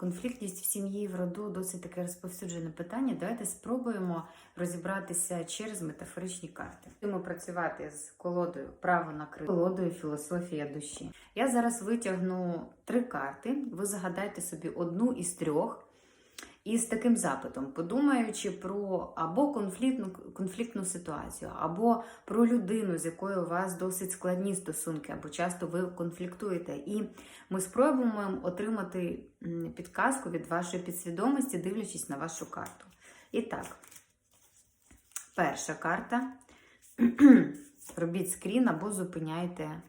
Конфліктність в сім'ї в роду досить таке розповсюджене питання. Давайте спробуємо розібратися через метафоричні карти. Будемо працювати з колодою право на крило, колодою філософія душі. Я зараз витягну три карти. Ви загадайте собі одну із трьох. І з таким запитом, подумаючи про або конфліктну, конфліктну ситуацію, або про людину, з якою у вас досить складні стосунки, або часто ви конфліктуєте. І ми спробуємо отримати підказку від вашої підсвідомості, дивлячись на вашу карту. І так, перша карта. Робіть скрін або зупиняйте,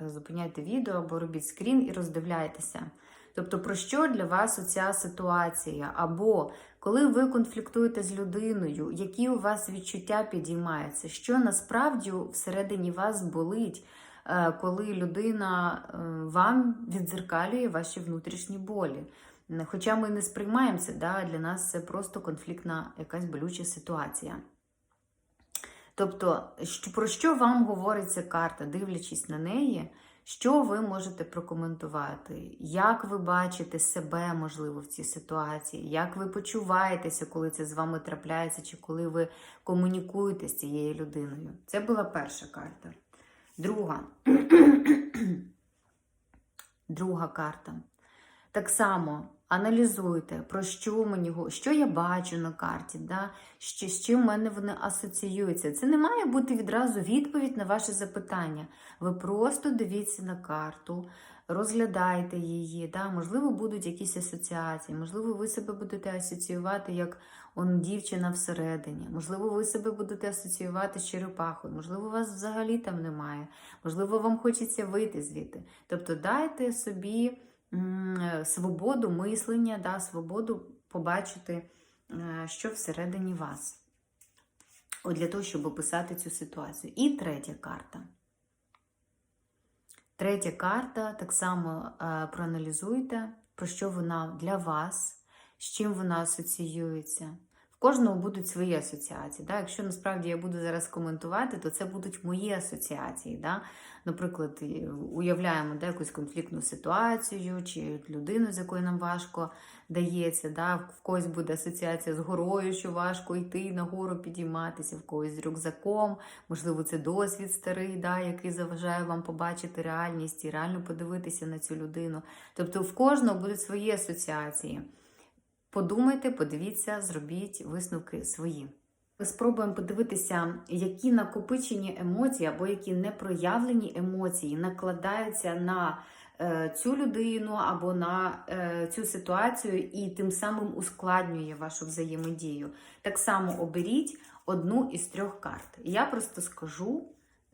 зупиняйте відео, або робіть скрін і роздивляйтеся. Тобто, про що для вас оця ситуація? Або коли ви конфліктуєте з людиною, які у вас відчуття підіймаються, що насправді всередині вас болить, е, коли людина е, вам віддзеркалює ваші внутрішні болі. Хоча ми не сприймаємо це, да, для нас це просто конфліктна якась болюча ситуація. Тобто, про що вам говорить ця карта, дивлячись на неї, що ви можете прокоментувати? Як ви бачите себе, можливо, в цій ситуації? Як ви почуваєтеся, коли це з вами трапляється, чи коли ви комунікуєте з цією людиною? Це була перша карта. Друга. Друга карта. Так само аналізуйте, про що мені що я бачу на карті, да? що, з чим в мене вони асоціюються. Це не має бути відразу відповідь на ваше запитання. Ви просто дивіться на карту, розглядайте її. Да? Можливо, будуть якісь асоціації, можливо, ви себе будете асоціювати як он, дівчина всередині, можливо, ви себе будете асоціювати з черепахою, можливо, вас взагалі там немає, можливо, вам хочеться вийти звідти. Тобто дайте собі свободу мислення, да, свободу побачити, е, що всередині вас. От для того, щоб описати цю ситуацію. І третя карта. Третя карта так само е, проаналізуйте, про що вона для вас, з чим вона асоціюється. Кожного будуть свої асоціації. Да? Якщо насправді я буду зараз коментувати, то це будуть мої асоціації. Да? Наприклад, уявляємо да, якусь конфліктну ситуацію, чи людину, з якою нам важко дається. Да? В когось буде асоціація з горою, що важко йти на гору підійматися, в когось з рюкзаком. Можливо, це досвід старий, да, який заважає вам побачити реальність і реально подивитися на цю людину. Тобто в кожного будуть свої асоціації. Подумайте, подивіться, зробіть висновки свої. Ми спробуємо подивитися, які накопичені емоції або які непроявлені емоції накладаються на е, цю людину або на е, цю ситуацію і тим самим ускладнює вашу взаємодію. Так само оберіть одну із трьох карт. Я просто скажу,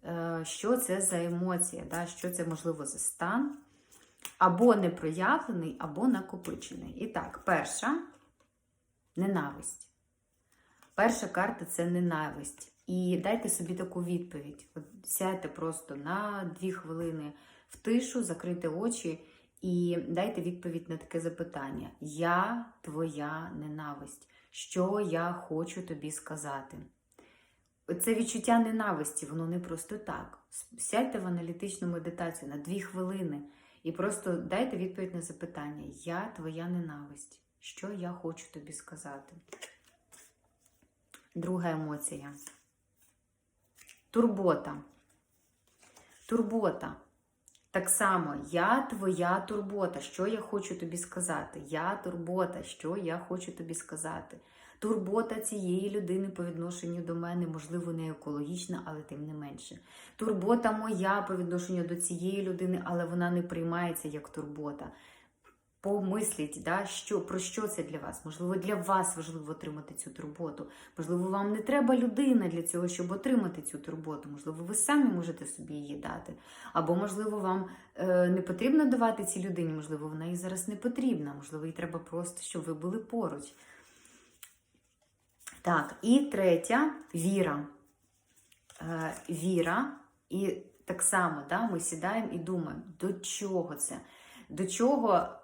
е, що це за емоція, що це можливо за стан, або непроявлений, або накопичений. І так, перша ненависть. Перша карта це ненависть. І дайте собі таку відповідь. От сядьте просто на дві хвилини в тишу, закрийте очі і дайте відповідь на таке запитання: Я твоя ненависть. Що я хочу тобі сказати? Це відчуття ненависті, воно не просто так. Сядьте в аналітичну медитацію на дві хвилини і просто дайте відповідь на запитання: Я твоя ненависть. Що я хочу тобі сказати? Друга емоція. Турбота. Турбота. Так само, я твоя турбота. Що я хочу тобі сказати? Я турбота, що я хочу тобі сказати. Турбота цієї людини по відношенню до мене, можливо, не екологічна, але тим не менше. Турбота моя по відношенню до цієї людини, але вона не приймається як турбота. Помисліть, да, що, про що це для вас? Можливо, для вас важливо отримати цю турботу. Можливо, вам не треба людина для цього, щоб отримати цю турботу. Можливо, ви самі можете собі її дати. Або, можливо, вам е, не потрібно давати цій людині, можливо, вона їй зараз не потрібна. Можливо, їй треба просто, щоб ви були поруч. Так, і третя віра. Е, віра, і так само да, ми сідаємо і думаємо, до чого це? До чого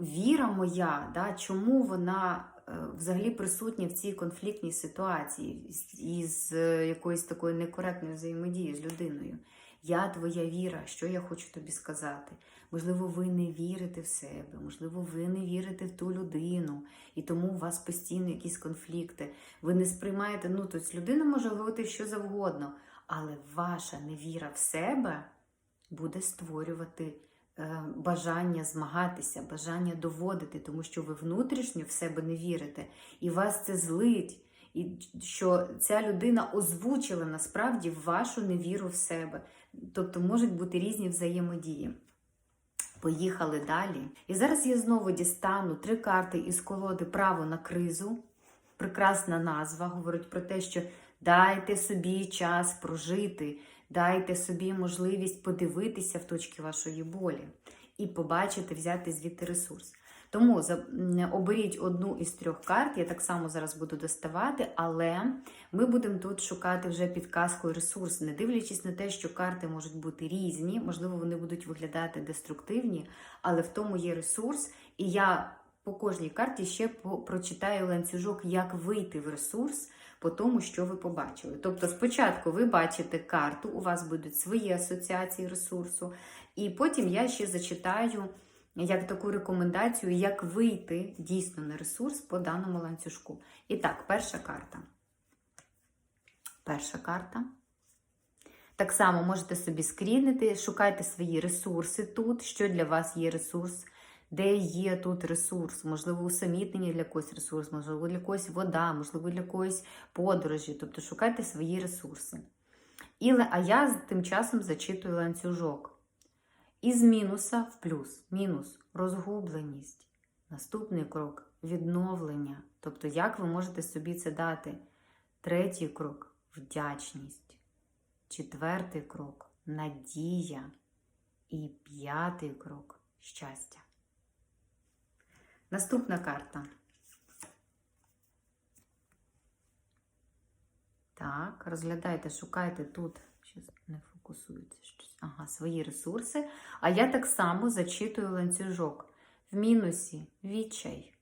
віра моя, да, чому вона е, взагалі присутня в цій конфліктній ситуації із, е, якоюсь такою некоректною взаємодією з людиною? Я твоя віра, що я хочу тобі сказати. Можливо, ви не вірите в себе, можливо, ви не вірите в ту людину, і тому у вас постійно якісь конфлікти. Ви не сприймаєте, ну тобто людина може говорити що завгодно, але ваша невіра в себе буде створювати е, бажання змагатися, бажання доводити, тому що ви внутрішньо в себе не вірите, і вас це злить. І що ця людина озвучила насправді вашу невіру в себе. Тобто можуть бути різні взаємодії. Поїхали далі. І зараз я знову дістану три карти із колоди Право на кризу. Прекрасна назва говорить про те, що дайте собі час прожити, дайте собі можливість подивитися в точки вашої болі і побачити, взяти звідти ресурс. Тому оберіть одну із трьох карт, я так само зараз буду доставати, але ми будемо тут шукати вже підказку і ресурс, не дивлячись на те, що карти можуть бути різні, можливо, вони будуть виглядати деструктивні, але в тому є ресурс, і я по кожній карті ще прочитаю ланцюжок, як вийти в ресурс по тому, що ви побачили. Тобто, спочатку ви бачите карту, у вас будуть свої асоціації ресурсу, і потім я ще зачитаю як таку рекомендацію, як вийти дійсно на ресурс по даному ланцюжку. І так, перша карта. Перша карта. Так само можете собі скрінити, шукайте свої ресурси тут, що для вас є ресурс, де є тут ресурс, можливо, усамітнення для когось ресурс, можливо, для когось вода, можливо, для когось подорожі. Тобто шукайте свої ресурси. І, а я тим часом зачитую ланцюжок. Із мінуса в плюс. Мінус розгубленість. Наступний крок відновлення. Тобто, як ви можете собі це дати? Третій крок вдячність. Четвертий крок надія. І п'ятий крок щастя. Наступна карта. Так, розглядайте, шукайте тут. Щось не фокусується щось. Ага, свої ресурси. А я так само зачитую ланцюжок. В мінусі відчай.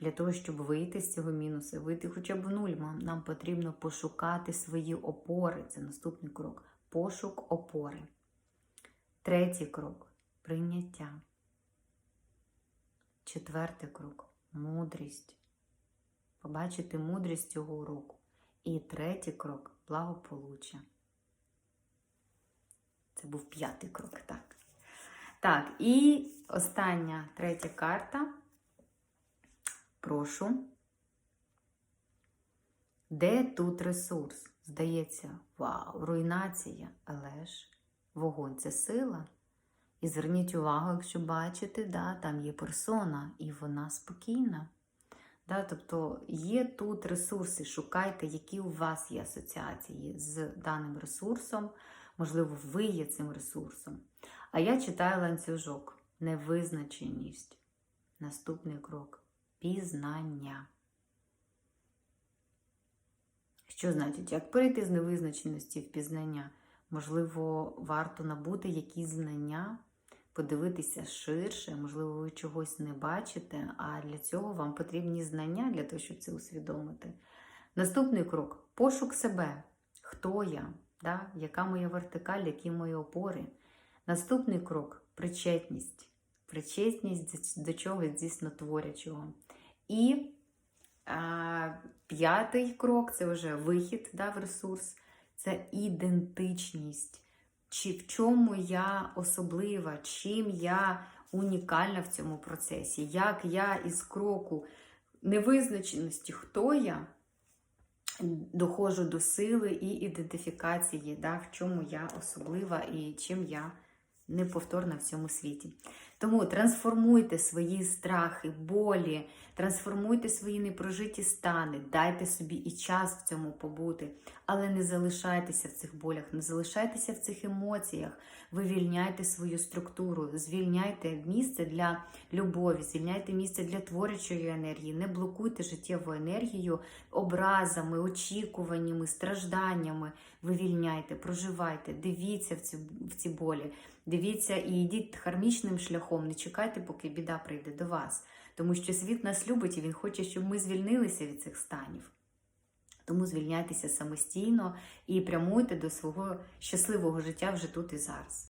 Для того, щоб вийти з цього мінусу, вийти хоча б в нуль, нам потрібно пошукати свої опори. Це наступний крок. Пошук опори. Третій крок прийняття. Четвертий крок мудрість. Побачити мудрість цього уроку. І третій крок благополуччя. Це був п'ятий крок, так. Так, і остання третя карта. Прошу. Де тут ресурс? Здається, вау, руйнація, але ж вогонь це сила. І зверніть увагу, якщо бачите, да, там є персона, і вона спокійна. Да, тобто є тут ресурси, шукайте, які у вас є асоціації з даним ресурсом. Можливо, ви є цим ресурсом. А я читаю ланцюжок, невизначеність. Наступний крок пізнання. Що значить, як перейти з невизначеності в пізнання? Можливо, варто набути якісь знання, подивитися ширше, можливо, ви чогось не бачите, а для цього вам потрібні знання для того, щоб це усвідомити. Наступний крок пошук себе. Хто я? Да? Яка моя вертикаль, які мої опори? Наступний крок причетність. Причетність до чогось дійсно творячого. І а, п'ятий крок це вже вихід да, в ресурс, це ідентичність. Чи в чому я особлива, чим я унікальна в цьому процесі, як я із кроку невизначеності, хто я, доходжу до сили і ідентифікації, да, в чому я особлива і чим я неповторна в цьому світі. Тому трансформуйте свої страхи, болі, трансформуйте свої непрожиті стани, дайте собі і час в цьому побути, але не залишайтеся в цих болях, не залишайтеся в цих емоціях, вивільняйте свою структуру, звільняйте місце для любові, звільняйте місце для творчої енергії, не блокуйте життєву енергію образами, очікуваннями, стражданнями. Вивільняйте, проживайте, дивіться в ці, в ці болі, дивіться і йдіть хармічним шляхом, не чекайте, поки біда прийде до вас. Тому що світ нас любить і він хоче, щоб ми звільнилися від цих станів. Тому звільняйтеся самостійно і прямуйте до свого щасливого життя вже тут і зараз.